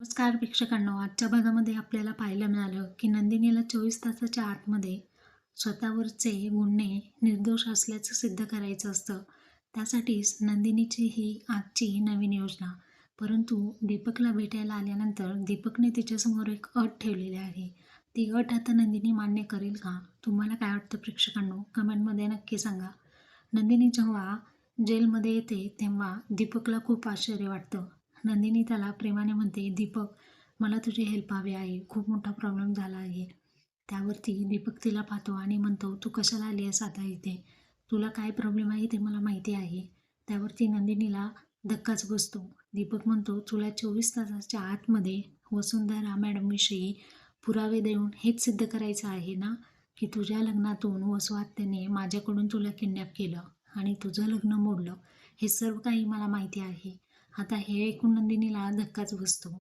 नमस्कार प्रेक्षकांनो आजच्या भागामध्ये आपल्याला पाहायला मिळालं की नंदिनीला चोवीस तासाच्या आतमध्ये स्वतःवरचे गुन्हे निर्दोष असल्याचं सिद्ध करायचं असतं. त्यासाठीच नंदिनीची ही आजची नवीन योजना. परंतु दीपकला भेटायला आल्यानंतर दीपकने तिच्यासमोर एक अट ठेवलेली आहे. ती अट आता नंदिनी मान्य करेल का? तुम्हाला काय वाटतं प्रेक्षकांनो? कमेंटमध्ये नक्की सांगा. नंदिनी जेव्हा जेलमध्ये येते तेव्हा दीपकला खूप आश्चर्य वाटतं. नंदिनी त्याला प्रेमाने म्हणते दीपक मला तुझी हेल्प हवी आहे. खूप मोठा प्रॉब्लेम झाला आहे. त्यावरती दीपक तिला पाहतो आणि म्हणतो तू कशाला आली आहेस आता इथे? तुला काय प्रॉब्लेम आहे ते मला माहिती आहे. त्यावरती नंदिनीला धक्काच बसतो. दीपक म्हणतो तुला चोवीस तासाच्या आतमध्ये वसुंधरा मॅडमविषयी पुरावे देऊन हेच सिद्ध करायचं आहे ना? की तुझ्या लग्नातून वसुआत्याने माझ्याकडून तुला किडनॅप केलं आणि तुझं लग्न मोडलं. हे सर्व काही मला माहिती आहे. आता हे ऐकून नंदिनीला धक्काच बसतो.